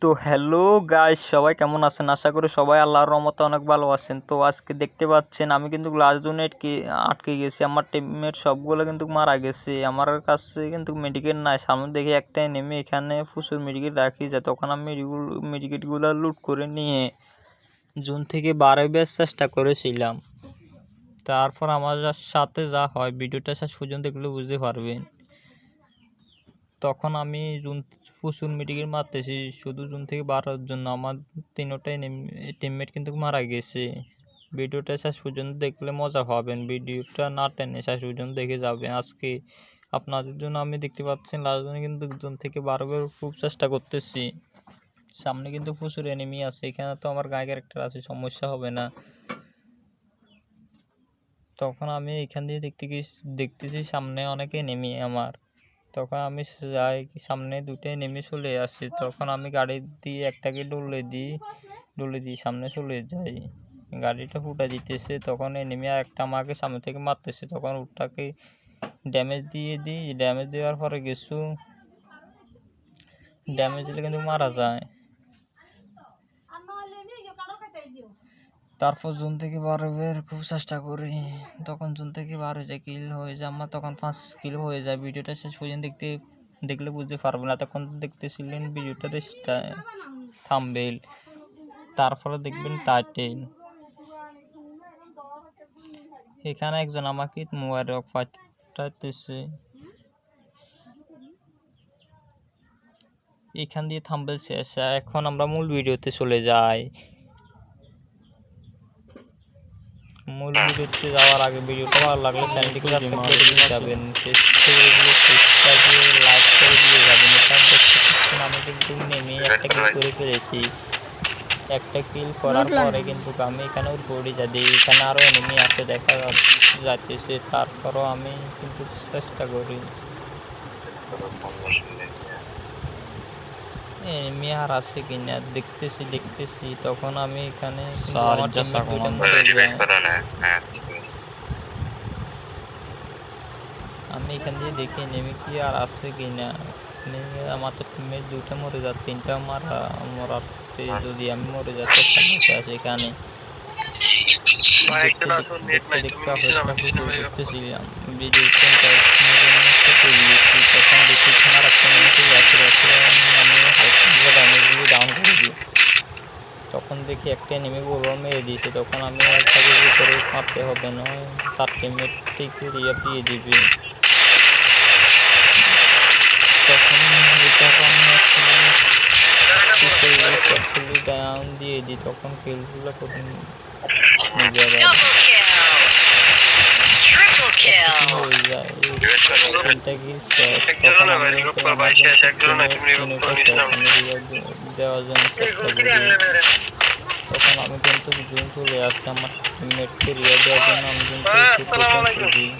তো hello guys সবাই কেমন আছেন? আশা করি সবাই আল্লাহর রহমতে অনেক ভালো আছেন। তো আজকে দেখতে পাচ্ছেন, আমি কিন্তু লাস্ট জোনে আটকে আটকে গেছি। আমার টিমমেট সবগুলো কিন্তু মারা গেছে। আমার কাছে কিন্তু মেডিকেট নাই। সামনে দেখে একটাই নেমে এখানে প্রচুর মেডিকেট রাখি যায় তখন আমি মেডিকেটগুলো লুট করে নিয়ে জুন থেকে বাড়াইবার চেষ্টা করেছিলাম। তারপর আমার সাথে যা হয়, ভিডিওটা শেষ পর্যন্ত এগুলো বুঝতে পারবেন। তখন আমি জুন প্রচুর মেডিকেল মারতেছি। শুধু জুন থেকে বাড়ার জন্য। আমার তিনোটাই টিমমেট কিন্তু মারা গেছে। ভিডিওটা শেষ পর্যন্ত দেখলে মজা পাবেন। ভিডিওটা না টেনে শেষ পর্যন্ত দেখে যাবেন। আজকে আপনাদের জন্য আমি দেখতে পাচ্ছেন লাস্টজনে কিন্তু জুন থেকে বারবার খুব চেষ্টা করতেছি। সামনে কিন্তু প্রচুর এনিমি আছে। এখানে তো আমার গায়ে ক্যারেক্টার আছে, সমস্যা হবে না। তখন আমি এখান দিয়ে দেখতে গিয়ে দেখতেছি, সামনে অনেকে নেমে আমার। তখন আমি যাই, সামনে দুটোই নেমে চলে আসি। তখন আমি গাড়ি দিয়ে একটাকে ডলে দিই ডলে দিই, সামনে চলে যাই। গাড়িটা ফুটা দিতেছে, তখন নেমে একটা আমাকে সামনে থেকে মারতেছে। তখন উটটাকে ড্যামেজ দিয়ে দিই। ড্যামেজ দেওয়ার পরে কিছু ড্যামেজ দিলে কিন্তু মারা যায়। তারপর জুন থেকে বারো বের খুব চেষ্টা করি। তখন জুন থেকে বারো যায় কিল হয়ে যায়, আমার তখন পাঁচ কিল হয়ে যায়। ভিডিওটা শেষ পর্যন্ত দেখতে, দেখলে বুঝতে পারব না। তখন দেখতেছিলেন ভিডিওটা থামবেল। তারপরে দেখবেন টাইটেল এখানে একজন আমাকে মোবাইল পাঠাতেছে এখান দিয়ে থাম্বেল শেষ। এখন আমরা মূল ভিডিওতে চলে যাই। মূল ভিডিওতে যাওয়ার আগে ভিডিওটা ভালো লাগলে চ্যানেলটিকে সাবস্ক্রাইব করে দিয়ে যাবেন। লাইক করে দিয়ে যাবেন। আমি কিন্তু নেমে একটা কিল করে ফেলেছি। একটা কিল করার পরে কিন্তু আমি এখানে পড়ে যাই এখানে আরও এনিমি আছে দেখা যাচ্ছে তারপরও আমি কিন্তু চেষ্টা করি। এনিমি আর আছে কিনা দেখতেছি দেখতেছি। তখন আমি এখানে যায় আমি এখান দিয়ে দেখি নেমে কি আর আছে কিনা আমার তো টিমমেট দুইটা মরে যাচ্ছে তিনটা মারা মরাতে যদি আমি মরে যাচ্ছি সমস্যা আছে এখানে। দেখতে দেখতে দেখতে অপেক্ষা করতেছিলাম। ভিডিও দেখি একটা নেমে বলব মেরে দিয়েছে তখন আমি তাকে করে মারতে হবে না তার টিমমেট থেকে দিয়ে দিবি তখন ডাউন দিয়ে দিই তখন কিলগুলো করে দেওয়ার জন্য তখন আমি কিন্তু জুন চলে আসছি আমার টিমমেটকে রিয়া দেওয়ার জন্য আমি কিন্তু দিই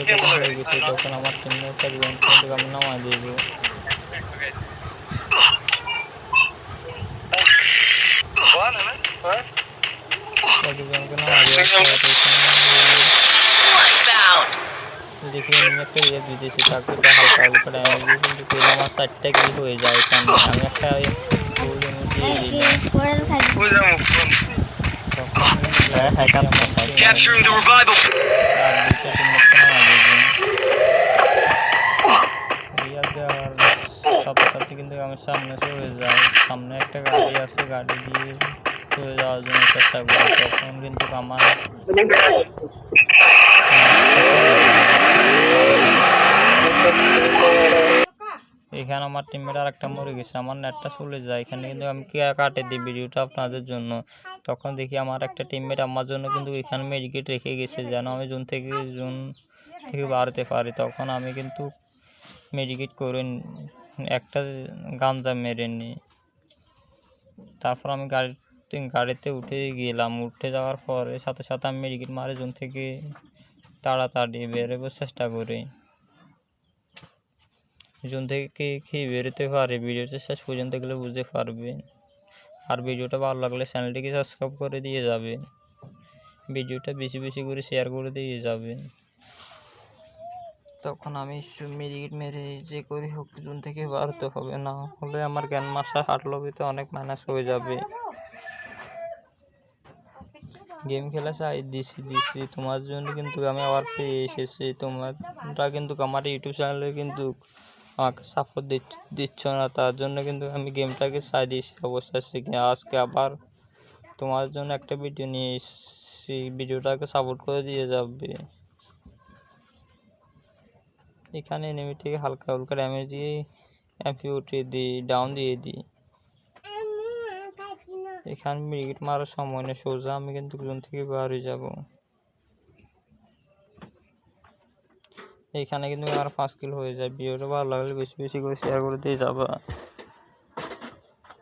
টাকা হয়ে গেছে তখন আমার টিমমেটটা আমি নামা দিব। আমি একটা ইয়ে দিতেছি তাকে হালকা হালকা ড্যামেজ দিয়ে কিন্তু তেল আমার চারটা কি হয়ে যায় এখানে আমি একটা ফুল এনে দিয়ে দিলাম হ্যাঁ হ্যাঁ Capturing the revival. সাথে সাথে কিন্তু আমি সামনে চলে যাই সামনে একটা গাড়ি আছে গাড়ি দিয়ে চলে যাওয়ার জন্য চেষ্টা করি তখন কিন্তু আমার এখানে আমার টিমের আর একটা মরে গেছে, আমার নেটটা চলে যায়। এখানে কিন্তু আমি কে কাটে দিই ভিডিওটা আপনাদের জন্য। তখন দেখি আমার একটা টিমমেট আমার জন্য কিন্তু এখানে মেডিকেট রেখে গেছে, যেন আমি জুন থেকে জুন থেকে বাড়তে পারি। তখন আমি কিন্তু মেডিকেট করে একটা গাঞ্জা মেরে নিই তারপর আমি গাড়ি গাড়িতে উঠে গেলাম। উঠে যাওয়ার পরে সাথে সাথে আমি মেডিকেট মারে জুন থেকে তাড়াতাড়ি বেরোবার চেষ্টা করি। জুন থেকে কি বেরোতে পারে? ভিডিওটা শেষ পর্যন্ত গেলে বুঝতে পারবেন আর ভিডিওটা ভালো লাগলে চ্যানেলটিকে সাবস্ক্রাইব করে দিয়ে যাবেন ভিডিওটা বেশি বেশি করে শেয়ার করে দিয়ে যাবেন তখন আমি মেরিট মেরে যে করে হোক, জুন থেকে বাড়তে হবে। না হলে আমার জ্ঞান হার্ট লবিতে অনেক মাইনাস হয়ে যাবে। গেম খেলা চাই, দিছি দিছি। তোমার জন্য কিন্তু আমি আবার পেয়ে এসেছি। তোমরা কিন্তু আমার ইউটিউব চ্যানেলে কিন্তু আমাকে সাপোর্ট দিচ্ছ না। তার জন্য কিন্তু আমি গেমটাকে চাই দিয়েছি অবশ্যই শিখে আজকে আবার তোমার জন্য একটা ভিডিও নিয়ে এসেছি। ভিডিওটাকে সাপোর্ট করে দিয়ে যাবে। এখানে এনিমি থেকে হালকা হালকা ড্যামেজ দিয়ে এমপি উঠিয়ে দিই ডাউন দিয়ে দিই। এখানে মিনিট মারার সময় নেই সোজা আমি কিন্তু জুন থেকে হয়ে যাব। এখানে কিন্তু আমার পাঁচ কিলো হয়ে যায়। ভিডিওটা ভালো লাগলে বেশি বেশি করে শেয়ার করে দিয়ে যাবা।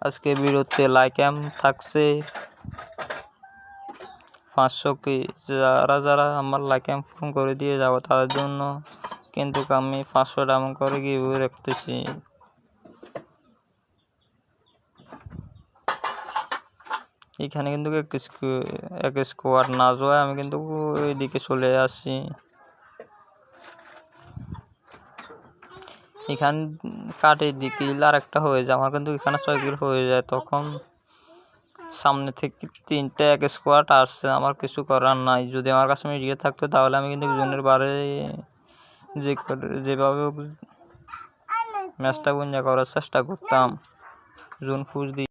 আজকে ভিডিওতে লাইক এম থাকছে। পাঁচশো কি, যারা যারা আমার লাইক এম ফোন করে দিয়ে যাব, তাদের জন্য কিন্তু আমি পাঁচশো টাকা করে গিয়ে রাখতেছি। এখানে কিন্তু এক এক স্কোয়াড না যাওয়ায় আমি কিন্তু এদিকে চলে আসি এখান কাটের দিকে আর একটা হয়ে যায়, আমার কিন্তু এখানে ছয় কিল হয়ে যায় তখন। সামনে থেকে তিনটে এক স্কোয়াড আসছে, আমার কিছু করার নাই। যদি আমার কাছে মিডিয়া থাকতো তাহলে আমি কিন্তু জনের বারে যে যেভাবে ম্যাচটা উইন করার চেষ্টা করতাম। জুন ফুজ দিয়ে